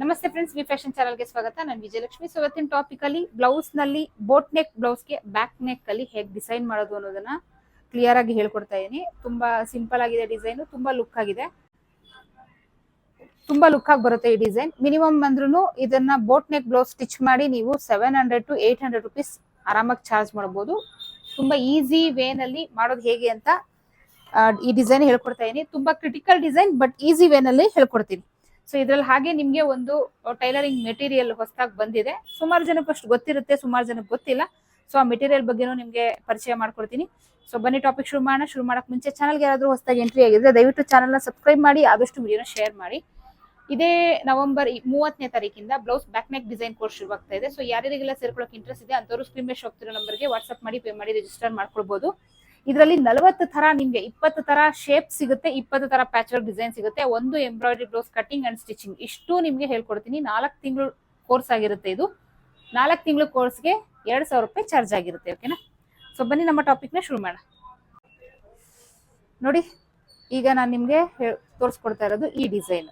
ನಮಸ್ತೆ friends V fashion ಚಾನಲ್ಗೆ ಸ್ವಾಗತ. ನಾನು ವಿಜಯಲಕ್ಷ್ಮಿ. ಸೊ ಇವತ್ತಿನ ಟಾಪಿಕ್ ಅಲ್ಲಿ ಬ್ಲೌಸ್ನಲ್ಲಿ ಬೋಟ್ ನೆಕ್ ಬ್ಲೌಸ್ಗೆ ಬ್ಯಾಕ್ ನೆಕ್ ಅಲ್ಲಿ ಹೇಗೆ ಡಿಸೈನ್ ಮಾಡೋದು ಅನ್ನೋದನ್ನ ಕ್ಲಿಯರ್ ಆಗಿ ಹೇಳ್ಕೊಡ್ತಾ ಇದೀನಿ. ತುಂಬಾ ಸಿಂಪಲ್ ಆಗಿದೆ ಡಿಸೈನ್ ತುಂಬಾ ಲುಕ್ ಆಗಿದೆ. ತುಂಬಾ ಲುಕ್ ಆಗಿ ಬರುತ್ತೆ ಈ ಡಿಸೈನ್ ಮಿನಿಮಮ್ ಅಂದ್ರೂ ಇದನ್ನ ಬೋಟ್ ನೆಕ್ ಬ್ಲೌಸ್ ಸ್ಟಿಚ್ ಮಾಡಿ ನೀವು seven hundred to eight hundred rupees ಆರಾಮಾಗಿ ಚಾರ್ಜ್ ಮಾಡಬಹುದು ತುಂಬಾ ಈಸಿ ವೇನಲ್ಲಿ ಮಾಡೋದು ಹೇಗೆ ಅಂತ ಈ ಡಿಸೈನ್ ಹೇಳ್ಕೊಡ್ತಾ ಇದೀನಿ. ತುಂಬಾ ಕ್ರಿಟಿಕಲ್ ಡಿಸೈನ್ ಬಟ್ ಈಸಿ ವೇನಲ್ಲಿ ಹೇಳ್ಕೊಡ್ತೀನಿ. ಸೊ ಇದ್ರಲ್ಲಿ ಹಾಗೆ ನಿಮ್ಗೆ ಒಂದು ಟೈಲರಿಂಗ್ ಮೆಟೀರಿಯಲ್ ಹೊಸದಾಗಿ ಬಂದಿದೆ. ಸುಮಾರು ಜನಕ್ಕೆ ಅಷ್ಟು ಗೊತ್ತಿರುತ್ತೆ, ಸುಮಾರು ಜನಕ್ಕೆ ಗೊತ್ತಿಲ್ಲ. ಸೊ ಆ ಮೆಟೀರಿಯಲ್ ಬಗ್ಗೆನೂ ನಿಮ್ಗೆ ಪರಿಚಯ ಮಾಡ್ಕೊಡ್ತೀನಿ. ಸೊ ಬನ್ನಿ ಟಾಪಿಕ್ ಶುರು ಮಾಡೋಣ. ಶುರು ಮಾಡಕ್ ಮುಂಚೆ ಚಾನಲ್ಗೆ ಯಾರಾದ್ರೂ ಹೊಸದಾಗಿ ಎಂಟ್ರಿ ಆಗಿದ್ರೆ ದಯವಿಟ್ಟು ಚಾನಲ್ನ ಸಬ್ಸ್ಕ್ರೈಬ್ ಮಾಡಿ, ಆದಷ್ಟು ವಿಡಿಯೋನ ಶೇರ್ ಮಾಡಿ. ಇದೇ ನವೆಂಬರ್ ಮೂವತ್ತನೇ ತಾರೀಕಿಂದ blouse back neck design course ಆಗ್ತಾ ಇದೆ. ಸೊ ಯಾರಿಗೆಲ್ಲ ಸೇರ್ಕೊಳ್ಳೋಕೆ ಇಂಟ್ರೆಸ್ಟ್ ಇದೆ ಅಂತವರು ಸ್ಕ್ರೀನ್ ಮೇಲೆ ಹೋಗ್ತಿರೋ ನಂಬರ್ಗೆ ವಾಟ್ಸ್ಆಪ್ ಮಾಡಿ ಪೇ ಮಾಡಿ ರಿಜಿಸ್ಟರ್ ಮಾಡ್ಕೊಳ್ಬಹುದು ಇದರಲ್ಲಿ ನಲವತ್ತು ತರ ನಿಮ್ಗೆ ಇಪ್ಪತ್ತು ತರ ಶೇಪ್ ಸಿಗುತ್ತೆ, ಇಪ್ಪತ್ತು ತರ ಪ್ಯಾಚ್ ಡಿಸೈನ್ ಸಿಗುತ್ತೆ, ಒಂದು embroidery blouse cutting and stitching ಇಷ್ಟು ನಿಮ್ಗೆ ಹೇಳ್ಕೊಡ್ತೀನಿ. ನಾಲ್ಕು ತಿಂಗಳು ಕೋರ್ಸ್ ಆಗಿರುತ್ತೆ ಇದು. ನಾಲ್ಕು ತಿಂಗಳು ಕೋರ್ಸ್ಗೆ ಎರಡ್ ಸಾವಿರ ರೂಪಾಯಿ ಚಾರ್ಜ್ ಆಗಿರುತ್ತೆ ಓಕೆನಾ ಸೊ ಬನ್ನಿ ನಮ್ಮ ಟಾಪಿಕ್ನ ಶುರು ಮಾಡೋಣ. ನೋಡಿ, ಈಗ ನಾನು ನಿಮ್ಗೆ ತೋರಿಸ್ಕೊಡ್ತಾ ಇರೋದು ಈ ಡಿಸೈನ್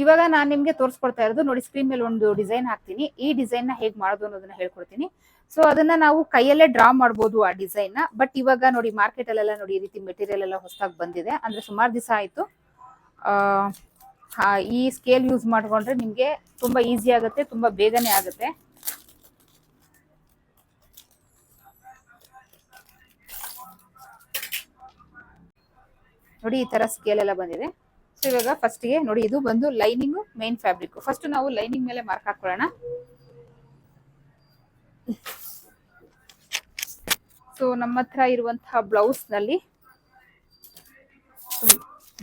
ಇವಾಗ ನಾನು ನಿಮ್ಗೆ ತೋರಿಸ್ಕೊಡ್ತಾ ಇರೋದು ನೋಡಿ ಸ್ಕ್ರೀನ್ ಮೇಲೆ ಒಂದು ಡಿಸೈನ್ ಹಾಕ್ತೀನಿ. ಈ ಡಿಸೈನ್ನ ಹೇಗ್ ಮಾಡೋದು ಅನ್ನೋದನ್ನ ಹೇಳ್ಕೊಡ್ತೀನಿ. ಸೊ ಅದನ್ನ ನಾವು ಕೈಯಲ್ಲೇ ಡ್ರಾ ಮಾಡ್ಬೋದು ಆ ಡಿಸೈನ್ನ. ಬಟ್ ಇವಾಗ ನೋಡಿ ಮಾರ್ಕೆಟ್ ಅಲ್ಲೆಲ್ಲ ನೋಡಿ ಈ ರೀತಿ ಮೆಟೀರಿಯಲ್ ಎಲ್ಲ ಹೊಸದಾಗಿ ಬಂದಿದೆ. ಅಂದ್ರೆ ಸುಮಾರು ದಿವಸ ಆಯ್ತು. ಈ ಸ್ಕೇಲ್ ಯೂಸ್ ಮಾಡ್ಕೊಂಡ್ರೆ ನಿಮ್ಗೆ ತುಂಬಾ ಈಸಿ ಆಗುತ್ತೆ, ತುಂಬಾ ಬೇಗನೆ ಆಗುತ್ತೆ. ನೋಡಿ ಈ ತರ ಸ್ಕೇಲ್ ಎಲ್ಲ ಬಂದಿದೆ. ಇವಾಗ ಫಸ್ಟ್ಗೆ ನೋಡಿ, ಇದು ಬಂದು ಲೈನಿಂಗ್ ಮೇನ್ ಫ್ಯಾಬ್ರಿಕ್ ಫಸ್ಟ್ ನಾವು ಲೈನಿಂಗ್ ಮೇಲೆ ಮಾರ್ಕ್ ಹಾಕೊಳ್ಳೋಣ. ಸೊ ನಮ್ಮ ಹತ್ರ ಇರುವಂತಹ ಬ್ಲೌಸ್ನಲ್ಲಿ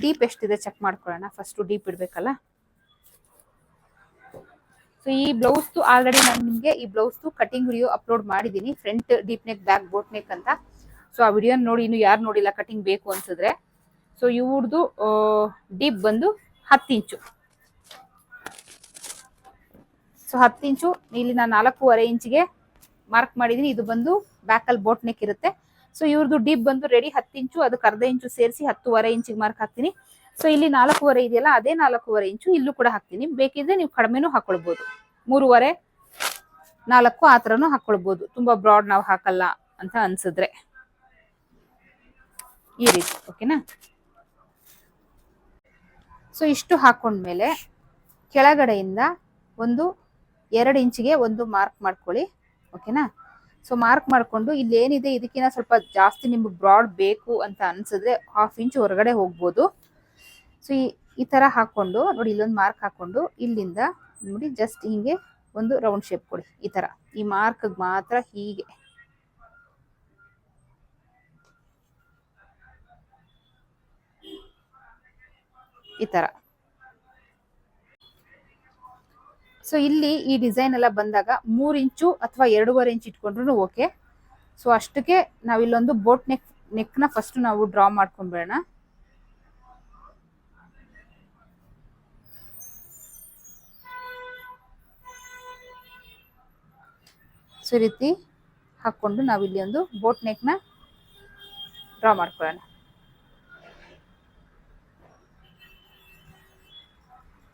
ಡೀಪ್ ಎಷ್ಟಿದೆ ಚೆಕ್ ಮಾಡ್ಕೊಳ್ಳೋಣ. ಫಸ್ಟ್ ಡೀಪ್ ಇಡ್ಬೇಕಲ್ಲ? ಸೊ ಈ ಬ್ಲೌಸ್ ಆಲ್ರೆಡಿ ನಾನು ನಿಮಗೆ ಈ ಬ್ಲೌಸ್ ಕಟಿಂಗ್ ವಿಡಿಯೋ ಅಪ್ಲೋಡ್ ಮಾಡಿದ್ದೀನಿ. Front deep neck back boat neck ಅಂತ. ಸೊ ಆ ವಿಡಿಯೋ ನೋಡಿ, ಇನ್ನು ಯಾರು ನೋಡಿಲ್ಲ ಕಟಿಂಗ್ ಬೇಕು ಅನ್ಸಿದ್ರೆ. ಸೊ ಇವ್ರದ್ದು ಡೀಪ್ ಬಂದು ಹತ್ತು ಇಂಚು. ಸೊ ಹತ್ತು ಇಂಚು, ಇಲ್ಲಿ ನಾನು ನಾಲ್ಕೂವರೆ ಇಂಚಿಗೆ ಮಾರ್ಕ್ ಮಾಡಿದೀನಿ. ಇದು ಬಂದು ಬ್ಯಾಕಲ್ಲಿ ಬೋಟ್ ನೆಕ್ ಇರುತ್ತೆ. ಸೊ ಇವ್ರದ್ದು ಡೀಪ್ ಬಂದು ರೆಡಿ ಹತ್ತು ಇಂಚು, ಅದಕ್ಕೆ ಅರ್ಧ ಇಂಚು ಸೇರಿಸಿ ಹತ್ತುವರೆ ಇಂಚಿಗೆ ಮಾರ್ಕ್ ಹಾಕ್ತೀನಿ. ಸೊ ಇಲ್ಲಿ ನಾಲ್ಕೂವರೆ ಇದೆಯಲ್ಲ, ಅದೇ ನಾಲ್ಕೂವರೆ ಇಂಚು, ಇಲ್ಲೂ ಕೂಡ ಹಾಕ್ತೀನಿ. ಬೇಕಿದ್ರೆ ನೀವು ಕಡಿಮೆನೂ ಹಾಕೊಳ್ಬೋದು. ಮೂರುವರೆ, ನಾಲ್ಕು ಆ ಥರನೂ ಹಾಕೊಳ್ಬೋದು. ತುಂಬ ಬ್ರಾಡ್ ನಾವು ಹಾಕಲ್ಲ ಅಂತ ಅನ್ಸಿದ್ರೆ. ಈ ರೀತಿ ಓಕೆನಾ ಸೊ ಇಷ್ಟು ಹಾಕೊಂಡ್ಮೇಲೆ ಕೆಳಗಡೆಯಿಂದ ಒಂದು ಎರಡು ಇಂಚಿಗೆ ಒಂದು ಮಾರ್ಕ್ ಮಾಡ್ಕೊಳ್ಳಿ. ಓಕೆನಾ ಸೊ ಮಾರ್ಕ್ ಮಾಡಿಕೊಂಡು ಇಲ್ಲಿ ಏನಿದೆ ಇದಕ್ಕಿಂತ ಸ್ವಲ್ಪ ಜಾಸ್ತಿ ನಿಮ್ಗೆ ಬ್ರಾಡ್ ಬೇಕು ಅಂತ ಅನ್ಸಿದ್ರೆ ಹಾಫ್ ಇಂಚ್ ಹೊರಗಡೆ ಹೋಗ್ಬೋದು. ಸೊ ಈ ಈ ತರ ಹಾಕೊಂಡು ನೋಡಿ ಇಲ್ಲೊಂದು ಮಾರ್ಕ್ ಹಾಕೊಂಡು ಇಲ್ಲಿಂದ ನೋಡಿ ಜಸ್ಟ್ ಹಿಂಗೆ ಒಂದು ರೌಂಡ್ ಶೇಪ್ ಕೊಡಿ. ಈ ತರ. ಈ ಮಾರ್ಕ್ ಮಾತ್ರ ಹೀಗೆ. ಈ ತರ. ಸೊ ಇಲ್ಲಿ ಈ ಡಿಸೈನ್ ಎಲ್ಲ ಬಂದಾಗ ಮೂರ್ ಇಂಚು ಅಥವಾ ಎರಡೂವರೆ ಇಂಚ್ ಇಟ್ಕೊಂಡ್ರು ಓಕೆ ಸೊ ಅಷ್ಟಕ್ಕೆ ನಾವಿಲ್ಲೊಂದು ಬೋಟ್ ನೆಕ್ ನೆಕ್ನ ಫಸ್ಟ್ ನಾವು ಡ್ರಾ ಮಾಡ್ಕೊಂಡ್ಬಿಡೋಣ ಸೊ ಈ ರೀತಿ ಹಾಕೊಂಡು ನಾವಿಲ್ಲಿ ಒಂದು ಬೋಟ್ ನೆಕ್ನ ಡ್ರಾ ಮಾಡ್ಕೊಳ್ಳೋಣ.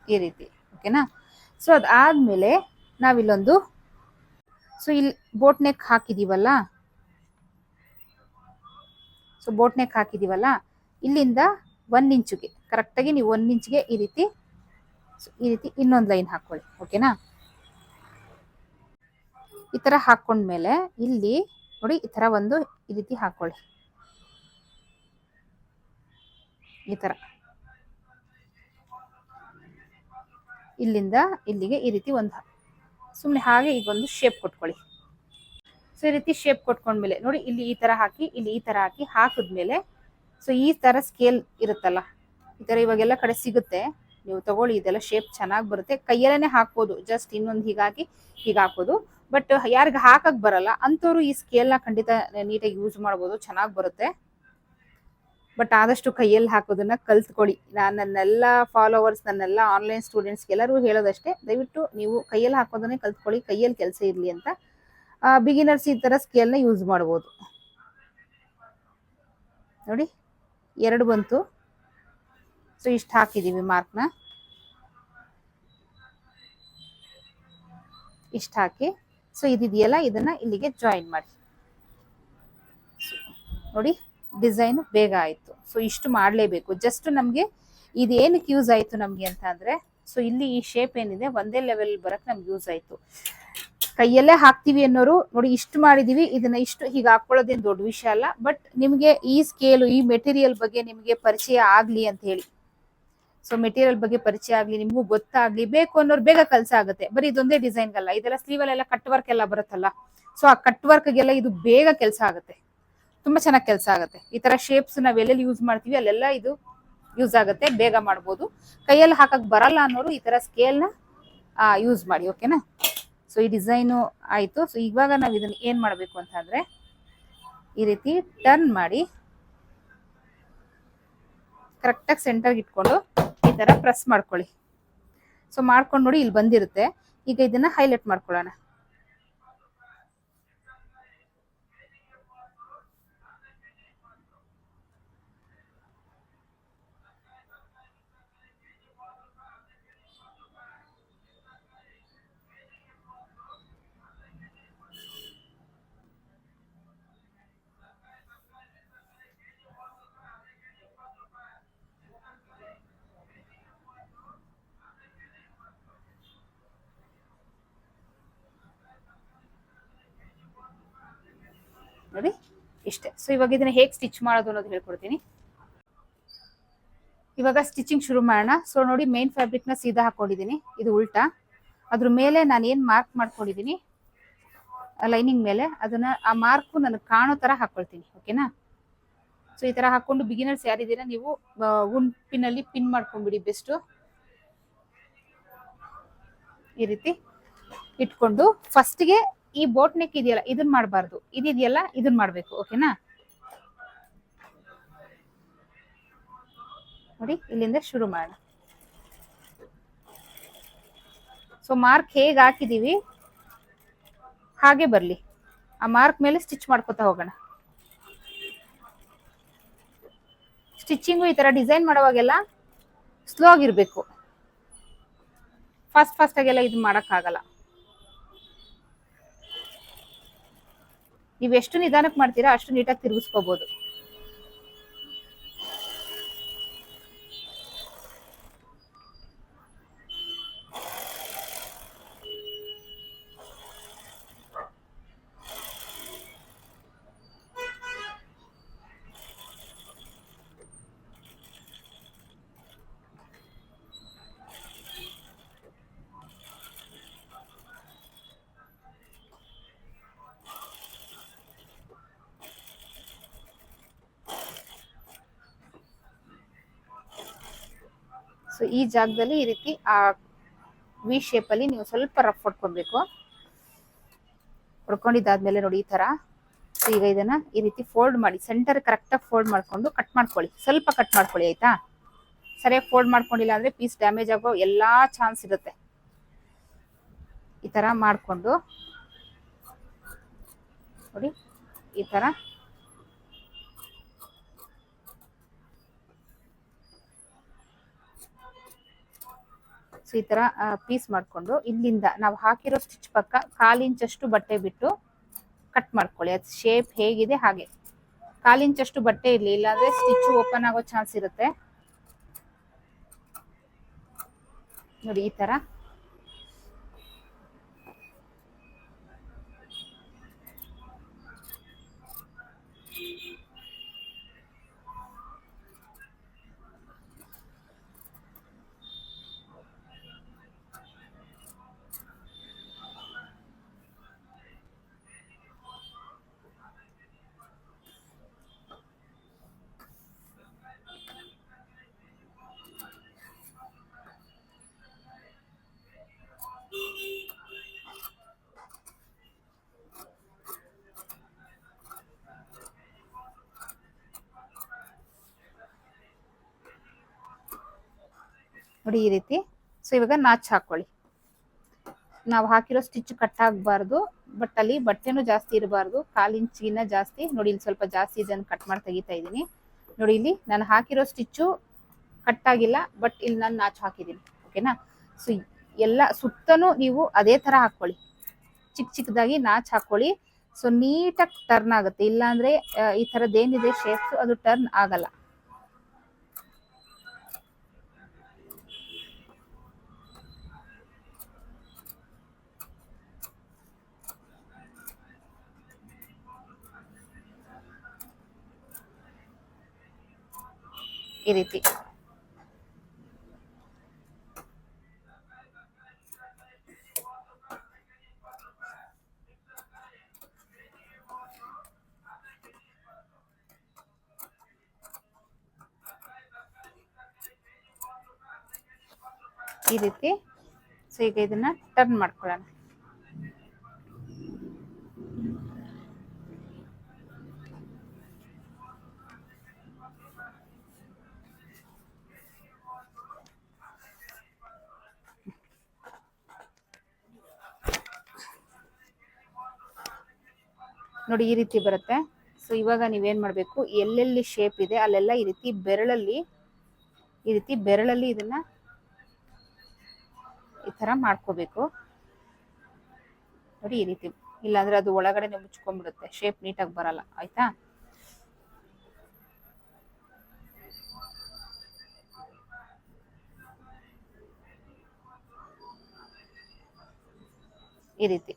ಈ ರೀತಿ ಓಕೆನಾ ಸೊ ಅದಾದ್ಮೇಲೆ ನಾವಿಲ್ಲೊಂದು ಸೊ ಇಲ್ಲಿ ಬೋಟ್ ನೆಕ್ ಹಾಕಿದೀವಲ್ಲ? ಸೊ ಬೋಟ್ ನೆಕ್ ಹಾಕಿದೀವಲ್ಲ? ಇಲ್ಲಿಂದ ಒಂದು ಇಂಚುಗೆ ಕರೆಕ್ಟಾಗಿ ನೀವು ಒಂದ್ ಇಂಚ್ಗೆ ಈ ರೀತಿ ಈ ರೀತಿ ಇನ್ನೊಂದು ಲೈನ್ ಹಾಕೊಳ್ಳಿ ಓಕೆನಾ ಈ ತರ ಹಾಕೊಂಡ್ಮೇಲೆ ಇಲ್ಲಿ ನೋಡಿ, ಈ ತರ ಒಂದು ಈ ರೀತಿ ಹಾಕೊಳ್ಳಿ. ಈ ತರ. ಇಲ್ಲಿಂದ ಇಲ್ಲಿಗೆ ಈ ರೀತಿ ಒಂದು ಸುಮ್ಮನೆ ಹಾಗೆ ಈಗ ಒಂದು ಶೇಪ್ ಕೊಟ್ಕೊಳ್ಳಿ. ಸೊ ಈ ರೀತಿ ಶೇಪ್ ಕೊಟ್ಕೊಂಡ್ಮೇಲೆ ನೋಡಿ, ಇಲ್ಲಿ ಈ ತರ ಹಾಕಿ, ಇಲ್ಲಿ ಈ ತರ ಹಾಕಿ ಹಾಕಿದ್ಮೇಲೆ ಸೊ ಈ ತರ ಸ್ಕೇಲ್ ಇರುತ್ತಲ್ಲ, ಈ ತರ ಇವಾಗೆಲ್ಲ ಕಡೆ ಸಿಗುತ್ತೆ. ನೀವು ತಗೊಳ್ಳಿ, ಇದೆಲ್ಲ ಶೇಪ್ ಚೆನ್ನಾಗಿ ಬರುತ್ತೆ. ಕೈಯಲ್ಲೇ ಹಾಕ್ಬೋದು ಜಸ್ಟ್ ಇನ್ನೊಂದು ಹೀಗಾಗಿ ಹೀಗೆ ಹಾಕೋದು. ಬಟ್ ಯಾರಿಗೆ ಹಾಕಕ್ ಬರಲ್ಲ, ಅಂಥವ್ರು ಈ ಸ್ಕೇಲ್ನ ಖಂಡಿತ ನೀಟಾಗಿ ಯೂಸ್ ಮಾಡ್ಬೋದು, ಚೆನ್ನಾಗಿ ಬರುತ್ತೆ. ಬಟ್ ಆದಷ್ಟು ಕೈಯಲ್ಲಿ ಹಾಕೋದನ್ನ ಕಲ್ತ್ಕೊಳ್ಳಿ ನಾನು ನನ್ನೆಲ್ಲ ಫಾಲೋವರ್ಸ್ ನನ್ನೆಲ್ಲ ಆನ್ಲೈನ್ ಸ್ಟೂಡೆಂಟ್ಸ್ಗೆ ಎಲ್ಲರೂ ಹೇಳೋದಷ್ಟೇ, ದಯವಿಟ್ಟು ನೀವು ಕೈಯಲ್ಲಿ ಹಾಕೋದನ್ನೇ ಕಲ್ತ್ಕೊಳ್ಳಿ ಕೈಯಲ್ಲಿ ಕೆಲಸ ಇರಲಿ ಅಂತ. ಬಿಗಿನರ್ಸ್ ಈ ಥರ ಸ್ಕೇಲ್ನ ಯೂಸ್ ಮಾಡ್ಬೋದು. ನೋಡಿ, ಎರಡು ಬಂತು. ಸೊ ಇಷ್ಟು ಹಾಕಿದ್ದೀವಿ ಮಾರ್ಕ್ನ ಇಷ್ಟು ಹಾಕಿ. ಸೊ ಇದಿದೆಯಲ್ಲ, ಇದನ್ನ ಇಲ್ಲಿಗೆ ಜಾಯಿನ್ ಮಾಡಿ. ನೋಡಿ. ಡಿಸೈನ್ ಬೇಗ ಆಯ್ತು. ಸೊ ಇಷ್ಟು ಮಾಡಲೇಬೇಕು. ಜಸ್ಟ್ ನಮಗೆ ಇದೇನಕ್ಕೆ ಯೂಸ್ ಆಯ್ತು ನಮಗೆ ಅಂತ ಅಂದ್ರೆ ಸೊ ಇಲ್ಲಿ ಈ ಶೇಪ್ ಏನಿದೆ, ಒಂದೇ ಲೆವೆಲ್ ಬರಕ್ಕೆ ನಮ್ಗೆ ಯೂಸ್ ಆಯ್ತು. ಕೈಯಲ್ಲೇ ಹಾಕ್ತಿವಿ ಅನ್ನೋರು, ನೋಡಿ ಇಷ್ಟು ಮಾಡಿದೀವಿ, ಇದನ್ನ ಇಷ್ಟು ಹೀಗೆ ಹಾಕೊಳ್ಳೋದೇನು ದೊಡ್ಡ ವಿಷಯ ಅಲ್ಲ ಬಟ್ ನಿಮಗೆ ಈ ಸ್ಕೇಲು ಈ ಮೆಟೀರಿಯಲ್ ಬಗ್ಗೆ ನಿಮಗೆ ಪರಿಚಯ ಆಗ್ಲಿ ಅಂತ ಹೇಳಿ. ಸೊ ಮೆಟೀರಿಯಲ್ ಬಗ್ಗೆ ಪರಿಚಯ ಆಗ್ಲಿ, ನಿಮಗೂ ಗೊತ್ತಾಗ್ಲಿ, ಬೇಕು ಅನ್ನೋರು ಬೇಗ ಕೆಲಸ ಆಗುತ್ತೆ. ಬರೀ ಇದೊಂದೇ ಡಿಸೈನ್ ಅಲ್ಲ ಇದೆಲ್ಲ ಸ್ಲೀವಲ್ಲೆಲ್ಲ ಕಟ್ ವರ್ಕ್ ಎಲ್ಲ ಬರುತ್ತಲ್ಲ ಸೊ ಆ ಕಟ್ ವರ್ಕ್ಗೆಲ್ಲ ಇದು ಬೇಗ ಕೆಲಸ ಆಗುತ್ತೆ. ತುಂಬಾ ಚೆನ್ನಾಗಿ ಕೆಲಸ ಆಗುತ್ತೆ. ಈ ತರ ಶೇಪ್ಸ್ ನಾವ್ ಎಲ್ಲೆಲ್ಲಿ ಯೂಸ್ ಮಾಡ್ತೀವಿ, ಅಲ್ಲೆಲ್ಲ ಇದು ಯೂಸ್ ಆಗುತ್ತೆ, ಬೇಗ ಮಾಡ್ಬೋದು. ಕೈಯಲ್ಲಿ ಹಾಕಕ್ ಬರಲ್ಲ ಅನ್ನೋರು ಈ ತರ ಸ್ಕೇಲ್ನ ಯೂಸ್ ಮಾಡಿ ಓಕೆನಾ ಸೊ ಈ ಡಿಸೈನು ಆಯ್ತು. ಸೊ ಇವಾಗ ನಾವು ಇದನ್ನ ಏನ್ ಮಾಡಬೇಕು ಅಂದ್ರೆ, ಈ ರೀತಿ ಟರ್ನ್ ಮಾಡಿ ಕರೆಕ್ಟಾಗಿ ಸೆಂಟರ್ಗೆ ಇಟ್ಕೊಂಡು ಈ ತರ ಪ್ರೆಸ್ ಮಾಡ್ಕೊಳ್ಳಿ. ಸೊ ಮಾಡ್ಕೊಂಡು ನೋಡಿ ಇಲ್ಲಿ ಬಂದಿರುತ್ತೆ. ಈಗ ಇದನ್ನ ಹೈಲೈಟ್ ಮಾಡ್ಕೊಳ್ಳೋಣ. ನೋಡಿ. ಇಷ್ಟೇ. ಸೊ ಇವಾಗ ಇದನ್ನ ಹೇಗೆ ಸ್ಟಿಚ್ ಮಾಡೋದು ಅನ್ನೋದು ಹೇಳ್ಕೊಡ್ತೀನಿ. ಇವಾಗ ಸ್ಟಿಚಿಂಗ್ ಶುರು ಮಾಡೋಣ. ಸೊ ನೋಡಿ ಮೇನ್ನ ಸೀದಾ ಹಾಕೊಂಡಿದ್ದೀನಿ ಇದು ಉಲ್ಟಾ. ಅದ್ರ ಮೇಲೆ ನಾನು ಏನ್ ಮಾರ್ಕ್ ಮಾಡ್ಕೊಂಡಿದ್ದೀನಿ? ಲೈನಿಂಗ್ ಮೇಲೆ. ಅದನ್ನ, ಆ ಮಾರ್ಕು ನನಗೆ ಕಾಣೋ ತರ ಹಾಕೊಳ್ತೀನಿ. ಓಕೆನಾ ಸೊ ಈ ತರ ಹಾಕೊಂಡು ಬಿಗಿನರ್ಸ್ ಯಾರಿದ್ದೀರಾ, ನೀವು ಉನ್ ಪಿನ್ ಅಲ್ಲಿ ಪಿನ್ ಮಾಡ್ಕೊಂಡ್ಬಿಡಿ ಬೆಸ್ಟ್ ಈ ರೀತಿ ಇಟ್ಕೊಂಡು ಫಸ್ಟ್ಗೆ ಈ ಬೋಟ್ ನೆಕ್ ಇದೆಯಲ್ಲ ಇದನ್ನ ಮಾಡಬಾರ್ದು. ಇದಿದೆಯಲ್ಲ ಇದನ್ನ ಮಾಡ್ಬೇಕು ಓಕೆನಾ ನೋಡಿ, ಇಲ್ಲಿಂದ ಶುರು ಮಾಡೋಣ ಸೊ ಮಾರ್ಕ್ ಹೇಗೆ ಹಾಕಿದೀವಿ? ಹಾಗೆ ಬರಲಿ. ಆ ಮಾರ್ಕ್ ಮೇಲೆ ಸ್ಟಿಚ್ ಮಾಡ್ಕೊತಾ ಹೋಗೋಣ. ಸ್ಟಿಚಿಂಗು ಈ ತರ ಡಿಸೈನ್ ಮಾಡುವಾಗೆಲ್ಲ ಸ್ಲೋ ಆಗಿರ್ಬೇಕು. ಫಾಸ್ಟ್ ಫಾಸ್ಟ್ ಆಗೆಲ್ಲ ಇದು ಮಾಡಕ್ಕಾಗಲ್ಲ. ನೀವು ಎಷ್ಟು ನಿಧಾನಕ್ಕೆ ಮಾಡ್ತೀರಾ ಅಷ್ಟು ನೀಟಾಗಿ ತಿರುಗಿಸ್ಕೋಬಹುದು ಈ ಜಾಗದಲ್ಲಿ ಈ ರೀತಿ ಆ ವಿ ಶೇಪ್ ಅಲ್ಲಿ ನೀವು ಸ್ವಲ್ಪ ರಫ್ ಹೊಡ್ಕೊಬೇಕು. ಹೊಡ್ಕೊಂಡಿದ್ದಾದ್ಮೇಲೆ ನೋಡಿ ಈ ತರ. ಈಗ ಇದನ್ನ ಈ ರೀತಿ ಫೋಲ್ಡ್ ಮಾಡಿ ಸೆಂಟರ್ ಕರೆಕ್ಟಾಗಿ ಫೋಲ್ಡ್ ಮಾಡ್ಕೊಂಡು ಕಟ್ ಮಾಡ್ಕೊಳ್ಳಿ. ಸ್ವಲ್ಪ ಕಟ್ ಮಾಡ್ಕೊಳ್ಳಿ, ಆಯ್ತಾ? ಸರಿಯಾಗಿ ಫೋಲ್ಡ್ ಮಾಡ್ಕೊಂಡಿಲ್ಲ ಅಂದ್ರೆ ಪೀಸ್ ಡ್ಯಾಮೇಜ್ ಆಗೋ ಎಲ್ಲ ಚಾನ್ಸ್ ಇರುತ್ತೆ. ಈ ತರ ಮಾಡ್ಕೊಂಡು ನೋಡಿ, ಈ ತರ ಈ ತರ ಪೀಸ್ ಮಾಡ್ಕೊಂಡು ಇಲ್ಲಿಂದ ನಾವು ಹಾಕಿರೋ ಸ್ಟಿಚ್ ಪಕ್ಕ ಕಾಲಿಂಚಷ್ಟು ಬಟ್ಟೆ ಬಿಟ್ಟು ಕಟ್ ಮಾಡ್ಕೊಳ್ಳಿ. ಅದು ಶೇಪ್ ಹೇಗಿದೆ ಹಾಗೆ. ಕಾಲಿಂಚಷ್ಟು ಬಟ್ಟೆ ಇರಲಿ, ಇಲ್ಲಾಂದ್ರೆ ಸ್ಟಿಚ್ ಓಪನ್ ಆಗೋ ಚಾನ್ಸ್ ಇರುತ್ತೆ. ನೋಡಿ ಈ ತರ. ನೋಡಿ ಈ ರೀತಿ. ಸೊ ಇವಾಗ ನಾಚ್ ಹಾಕೊಳ್ಳಿ. ನಾವು ಹಾಕಿರೋ ಸ್ಟಿಚ್ ಕಟ್ ಆಗಬಾರ್ದು ಬಟ್ ಅಲ್ಲಿ ಬಟ್ಟೆನೂ ಜಾಸ್ತಿ ಇರಬಾರ್ದು, ಕಾಲು ಇಂಚಿಗಿನ್ನ ಜಾಸ್ತಿ. ನೋಡಿ, ಇಲ್ಲಿ ಸ್ವಲ್ಪ ಜಾಸ್ತಿ ಇದನ್ನು ಕಟ್ ಮಾಡಿ ತೆಗಿತಾ ಇದ್ದೀನಿ. ನೋಡಿ, ಇಲ್ಲಿ ನಾನು ಹಾಕಿರೋ ಸ್ಟಿಚ್ಚು ಕಟ್ ಆಗಿಲ್ಲ ಬಟ್ ಇಲ್ಲಿ ನಾನು ನಾಚು ಹಾಕಿದ್ದೀನಿ. ಓಕೆನಾ ಸೊ ಎಲ್ಲ ಸುತ್ತನೂ ನೀವು ಅದೇ ತರ ಹಾಕೊಳ್ಳಿ. ಚಿಕ್ಕ ಚಿಕ್ಕದಾಗಿ ನಾಚ್ ಹಾಕೊಳ್ಳಿ. ಸೊ ನೀಟಾಗಿ ಟರ್ನ್ ಆಗುತ್ತೆ. ಇಲ್ಲಾಂದ್ರೆ ಈ ಈ ಥರದ್ದೇನಿದೆ ಶೇಪ್ಸು ಅದು ಟರ್ನ್ ಆಗಲ್ಲ. ಈ ರೀತಿ. ಈ ರೀತಿ. ಸೊ ಈಗ ಇದನ್ನ ಟರ್ನ್ ಮಾಡ್ಕೊಳ್ಳೋಣ. ನೋಡಿ ಈ ರೀತಿ ಬರುತ್ತೆ. ಸೊ ಇವಾಗ ನೀವೇನ್ ಮಾಡ್ಬೇಕು? ಎಲ್ಲೆಲ್ಲಿ ಶೇಪ್ ಇದೆ, ಅಲ್ಲೆಲ್ಲ ಈ ರೀತಿ ಬೆರಳಲ್ಲಿ, ಈ ರೀತಿ ಬೆರಳಲ್ಲಿ ಇದನ್ನ ಈ ತರ ಮಾಡ್ಕೋಬೇಕು. ನೋಡಿ ಈ ರೀತಿ. ಇಲ್ಲಾಂದ್ರೆ ಅದು ಒಳಗಡೆ ಮುಚ್ಕೊಂಡ್ಬಿಡುತ್ತೆ. ಶೇಪ್ ನೀಟಾಗಿ ಬರಲ್ಲ. ಆಯ್ತಾ? ಈ ರೀತಿ.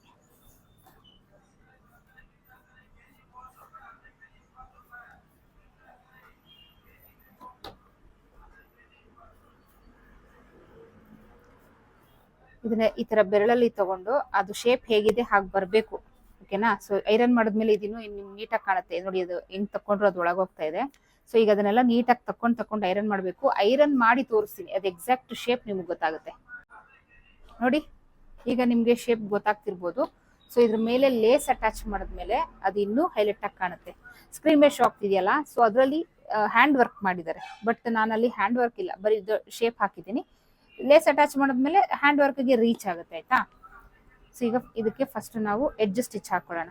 ಇದನ್ನ ಈ ತರ ಬೆರಳಲ್ಲಿ ತಗೊಂಡು ಅದು ಶೇಪ್ ಹೇಗಿದೆ ಹಾಗೆ ಬರಬೇಕು. ಓಕೆನಾ ಸೊ ಐರನ್ ಮಾಡಿದ್ಮೇಲೆ ಇದಿನ್ನು ನೀಟಾಗಿ ಕಾಣುತ್ತೆ. ನೋಡಿ, ಅದು ಹೆಂಗ್ ತಕೊಂಡ್ರು ಅದು ಒಳಗೋಗ್ತಾ ಇದೆ. ಸೊ ಈಗ ಅದನ್ನೆಲ್ಲ ನೀಟಾಗಿ ತಕೊಂಡ್ ತಕೊಂಡು ಐರನ್ ಮಾಡಬೇಕು. ಐರನ್ ಮಾಡಿ ತೋರಿಸ್ತೀನಿ. ಅದು ಎಕ್ಸಾಕ್ಟ್ ಶೇಪ್ ನಿಮ್ಗೆ ಗೊತ್ತಾಗುತ್ತೆ. ನೋಡಿ, ಈಗ ನಿಮ್ಗೆ ಶೇಪ್ ಗೊತ್ತಾಗ್ತಿರ್ಬೋದು. ಸೊ ಇದ್ರ ಮೇಲೆ ಲೇಸ್ ಅಟ್ಯಾಚ್ ಮಾಡಿದ್ಮೇಲೆ ಅದು ಇನ್ನೂ ಹೈಲೈಟ್ ಆಗಿ ಕಾಣುತ್ತೆ. ಸ್ಕ್ರೀನ್ ಮೇಲೆ ಶಾಪ್ ಇದೆಯಲ್ಲ ಸೊ ಅದರಲ್ಲಿ ಹ್ಯಾಂಡ್ ವರ್ಕ್ ಮಾಡಿದ್ದಾರೆ. ಬಟ್ ನಾನಲ್ಲಿ ಹ್ಯಾಂಡ್ ವರ್ಕ್ ಇಲ್ಲ. ಬರೀ ಶೇಪ್ ಹಾಕಿದ್ದೀನಿ. ಲೇಸ್ ಅಟ್ಯಾಚ್ ಮಾಡಿದ್ಮೇಲೆ ಹ್ಯಾಂಡ್ ವರ್ಕ್ಗೆ ರೀಚ್ ಆಗುತ್ತೆ, ಆಯ್ತಾ? ಸೊ ಈಗ ಇದಕ್ಕೆ ಫಸ್ಟ್ ನಾವು ಎಡ್ಜ್ ಸ್ಟಿಚ್ ಹಾಕೊಳ್ಳೋಣ.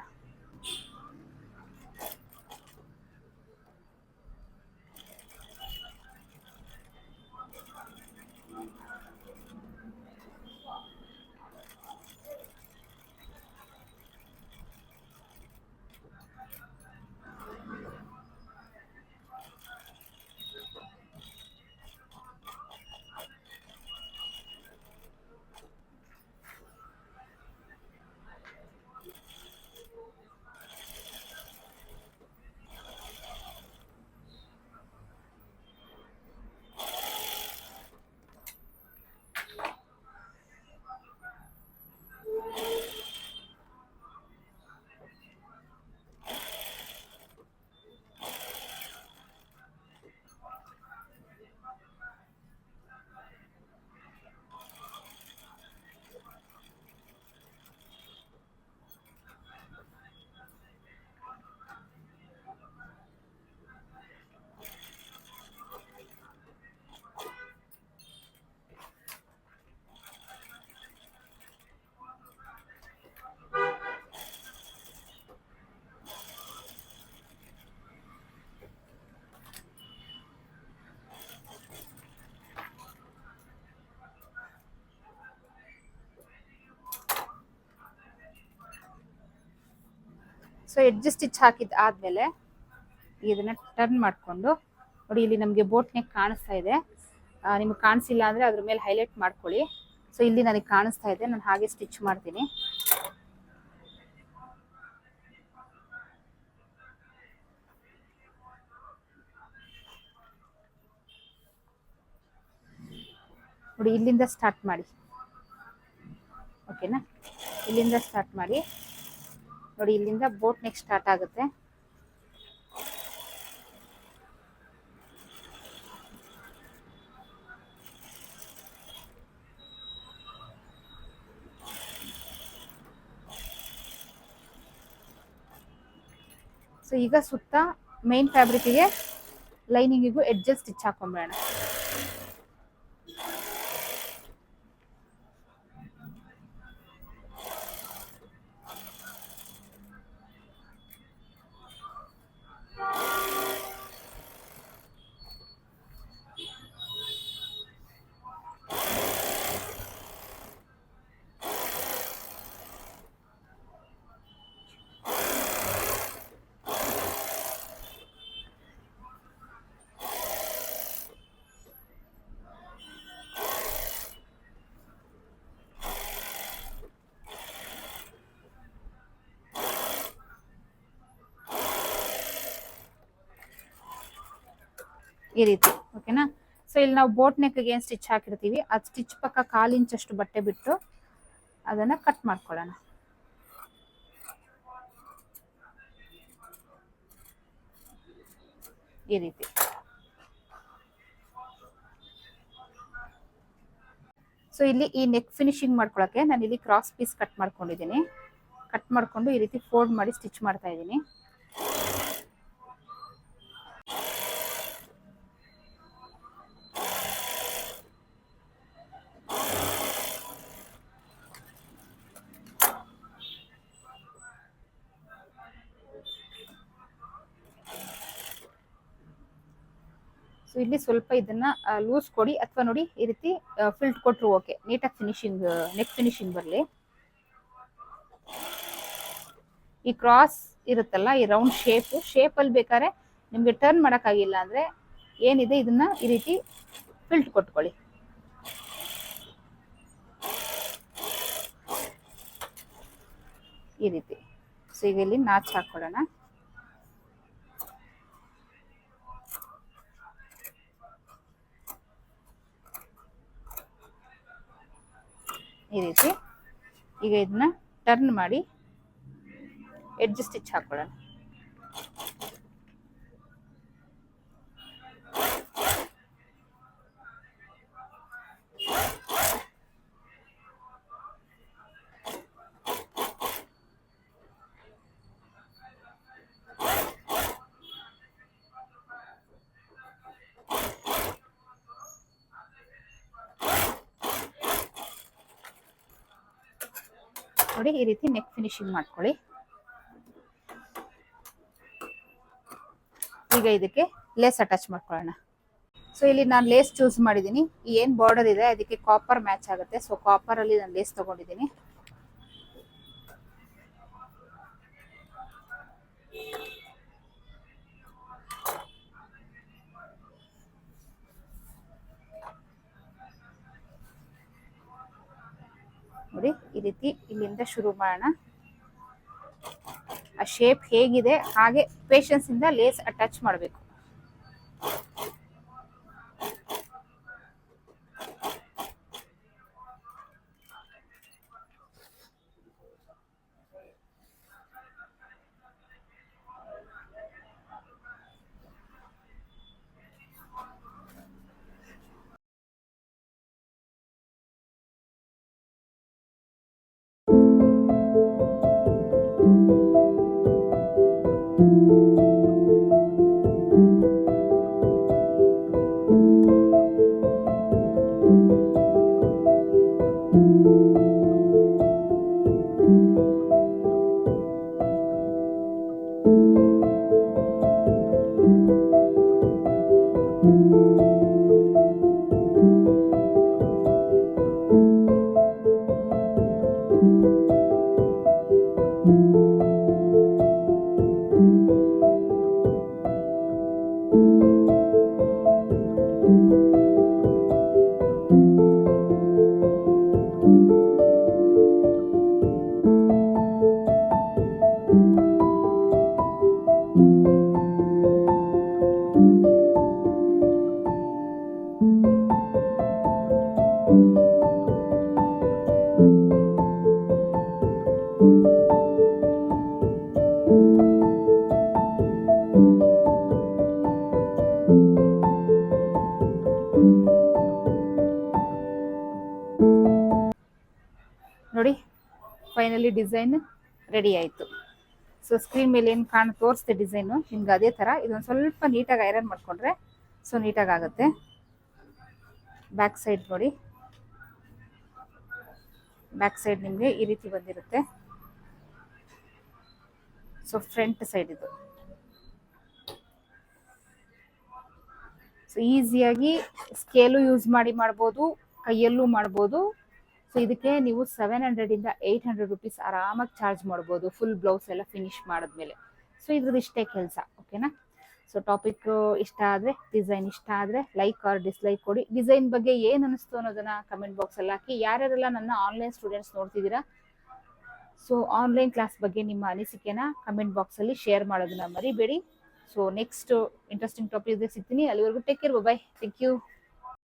ಸೊ ಎಡ್ಜ್ ಸ್ಟಿಚ್ ಹಾಕಿದ ಆದ್ಮೇಲೆ ಇದನ್ನ ಟರ್ನ್ ಮಾಡ್ಕೊಂಡು, ನೋಡಿ ಇಲ್ಲಿ ನಮಗೆ ಬೋಟ್ ನೆಕ್ ಕಾಣಿಸ್ತಾ ಇದೆ. ನಿಮ್ಗೆ ಕಾಣಿಸಿಲ್ಲ ಅಂದ್ರೆ ಅದ್ರ ಮೇಲೆ ಹೈಲೈಟ್ ಮಾಡ್ಕೊಳ್ಳಿ. ಸೊ ಇಲ್ಲಿ ನನಗೆ ಕಾಣಿಸ್ತಾ ಇದೆ, ನಾನು ಹಾಗೆ ಸ್ಟಿಚ್ ಮಾಡ್ತೀನಿ. ನೋಡಿ, ಇಲ್ಲಿಂದ ಸ್ಟಾರ್ಟ್ ಮಾಡಿ. ಓಕೆನಾ ಇಲ್ಲಿಂದ ಸ್ಟಾರ್ಟ್ ಮಾಡಿ. ನೋಡಿ, ಇಲ್ಲಿಂದ ಬೋಟ್ ನೆಕ್ಸ್ಟ್ ಸ್ಟಾರ್ಟ್ ಆಗುತ್ತೆ. ಸೊ ಈಗ ಸುತ್ತ ಮೇನ್ ಫ್ಯಾಬ್ರಿಕ್ಗೆ ಲೈನಿಂಗಿಗೂ ಎಡ್ಜಸ್ ಸ್ಟಿಚ್ ಹಾಕೊಂಡ್ಬೇಡ ಈ ರೀತಿ ಓಕೆನಾ ಸೊ ಇಲ್ಲಿ ನಾವು ಬೋಟ್ ನೆಕ್ಗೆ ಏನು ಸ್ಟಿಚ್ ಹಾಕಿರ್ತೀವಿ? ಅದು ಸ್ಟಿಚ್ ಪಕ್ಕ ಕಾಲು ಇಂಚಷ್ಟು ಬಟ್ಟೆ ಬಿಟ್ಟು ಅದನ್ನ ಕಟ್ ಮಾಡ್ಕೊಳ್ಳೋಣ. ಈ ರೀತಿ. ಸೊ ಇಲ್ಲಿ ಈ ನೆಕ್ ಫಿನಿಶಿಂಗ್ ಮಾಡ್ಕೊಳಕ್ಕೆ ನಾನು ಇಲ್ಲಿ ಕ್ರಾಸ್ ಪೀಸ್ ಕಟ್ ಮಾಡ್ಕೊಂಡಿದ್ದೀನಿ. ಕಟ್ ಮಾಡ್ಕೊಂಡು ಈ ರೀತಿ ಫೋಲ್ಡ್ ಮಾಡಿ ಸ್ಟಿಚ್ ಮಾಡ್ತಾ ಇದ್ದೀನಿ. ಸೊ ಇಲ್ಲಿ ಸ್ವಲ್ಪ ಇದನ್ನ ಲೂಸ್ ಕೊಡಿ. ಅಥವಾ ನೋಡಿ, ಈ ರೀತಿ ಫಿಲ್ಟ್ ಕೊಟ್ಟರು ಓಕೆ ನೀಟಾಗಿ ಫಿನಿಶಿಂಗ್ ನೆಕ್ ಫಿನಿಶಿಂಗ್ ಬರಲಿ. ಈ ಕ್ರಾಸ್ ಇರುತ್ತಲ್ಲ, ಈ ರೌಂಡ್ ಶೇಪು ಶೇಪಲ್ಲಿ ಬೇಕಾದ್ರೆ ನಿಮಗೆ ಟರ್ನ್ ಮಾಡೋಕ್ಕಾಗಿಲ್ಲ ಅಂದ್ರೆ ಏನಿದೆ, ಇದನ್ನ ಈ ರೀತಿ ಫಿಲ್ಟ್ ಕೊಟ್ಕೊಳ್ಳಿ. ಈ ರೀತಿ. ಸೊ ಈಗ ಇಲ್ಲಿ ನಾಚ್ ಹಾಕೊಳ್ಳೋಣ ಈ ರೀತಿ. ಈಗ ಇದನ್ನ ಟರ್ನ್ ಮಾಡಿ ಎಡ್ಜ್ ಸ್ಟಿಚ್ ಹಾಕೊಳ್ಳೋಣ. ನೋಡಿ ಈ ರೀತಿ ನೆಕ್ ಫಿನಿಶಿಂಗ್ ಮಾಡ್ಕೊಳ್ಳಿ. ಈಗ ಇದಕ್ಕೆ ಲೇಸ್ ಅಟ್ಯಾಚ್ ಮಾಡ್ಕೊಳ್ಳೋಣ. ಸೊ ಇಲ್ಲಿ ನಾನು ಲೇಸ್ ಚೂಸ್ ಮಾಡಿದ್ದೀನಿ. ಏನು ಬಾರ್ಡರ್ ಇದೆ? ಅದಕ್ಕೆ ಕಾಪರ್ ಮ್ಯಾಚ್ ಆಗುತ್ತೆ. ಸೊ ಕಾಪರ್ ಅಲ್ಲಿ ನಾನು ಲೇಸ್ ತಗೊಂಡಿದ್ದೀನಿ. ರೀತಿ ಇಲ್ಲಿಂದ ಶುರು ಮಾಡೋಣ. ಆ ಶೇಪ್ ಹೇಗಿದೆ ಹಾಗೆ ಪೇಶನ್ಸ್ ಇಂದ ಲೇಸ್ ಅಟ್ಯಾಚ್ ಮಾಡಬೇಕು. ನೋಡಿ ಫೈನಲಿ ಡಿಸೈನ್ ರೆಡಿ ಆಯಿತು. ಸೊ ಸ್ಕ್ರೀನ್ ಮೇಲೆ ಏನು ಕಾಣ್ ತೋರಿಸ್ತೆ ಡಿಸೈನು ನಿಮ್ಗೆ ಅದೇ ಥರ ಇದೊಂದು ಸ್ವಲ್ಪ ನೀಟಾಗಿ ಐರನ್ ಮಾಡಿಕೊಂಡ್ರೆ ಸೊ ನೀಟಾಗಿ ಆಗುತ್ತೆ. ಬ್ಯಾಕ್ ಸೈಡ್ ನೋಡಿ. ಬ್ಯಾಕ್ ಸೈಡ್ ನಿಮಗೆ ಈ ರೀತಿ ಬಂದಿರುತ್ತೆ. ಸೊ ಫ್ರಂಟ್ ಸೈಡ್ ಇದು. ಸೊ ಈಸಿಯಾಗಿ ಸ್ಕೇಲು ಯೂಸ್ ಮಾಡಿ ಮಾಡ್ಬೋದು, ಕೈಯಲ್ಲೂ ಮಾಡ್ಬೋದು. ಸೊ ಇದಕ್ಕೆ ನೀವು ಸೆವೆನ್ ಹಂಡ್ರೆಡ್ ಇಂದ ಏಯ್ಟ್ ಹಂಡ್ರೆಡ್ ರುಪೀಸ್ ಆರಾಮಾಗಿ ಚಾರ್ಜ್ ಮಾಡ್ಬೋದು ಫುಲ್ ಬ್ಲೌಸ್ ಎಲ್ಲ ಫಿನಿಶ್ ಮಾಡಿದ್ಮೇಲೆ. ಸೊ ಇದ್ರದ್ದು ಇಷ್ಟೇ ಕೆಲಸ ಓಕೆನಾ ಸೊ ಟಾಪಿಕ್ ಇಷ್ಟ ಆದರೆ ಡಿಸೈನ್ ಇಷ್ಟ ಆದರೆ ಲೈಕ್ ಆರ್ ಡಿಸ್ಲೈಕ್ ಕೊಡಿ. ಡಿಸೈನ್ ಬಗ್ಗೆ ಏನು ಅನಿಸ್ತು ಅನ್ನೋದನ್ನ ಕಮೆಂಟ್ ಬಾಕ್ಸಲ್ಲಿ ಹಾಕಿ. ಯಾರ್ಯಾರೆಲ್ಲ ನನ್ನ ಆನ್ಲೈನ್ ಸ್ಟೂಡೆಂಟ್ಸ್ ನೋಡ್ತಿದ್ದೀರಾ? ಸೊ ಆನ್ಲೈನ್ ಕ್ಲಾಸ್ ಬಗ್ಗೆ ನಿಮ್ಮ ಅನಿಸಿಕೆನ ಕಮೆಂಟ್ ಬಾಕ್ಸಲ್ಲಿ ಶೇರ್ ಮಾಡೋದನ್ನ ಮರಿಬೇಡಿ. ಸೊ ನೆಕ್ಸ್ಟ್ ಇಂಟ್ರೆಸ್ಟಿಂಗ್ ಟಾಪಿಕ್ ಸಿಗ್ತೀನಿ. ಅಲ್ಲಿವರೆಗೂ take care bye thank you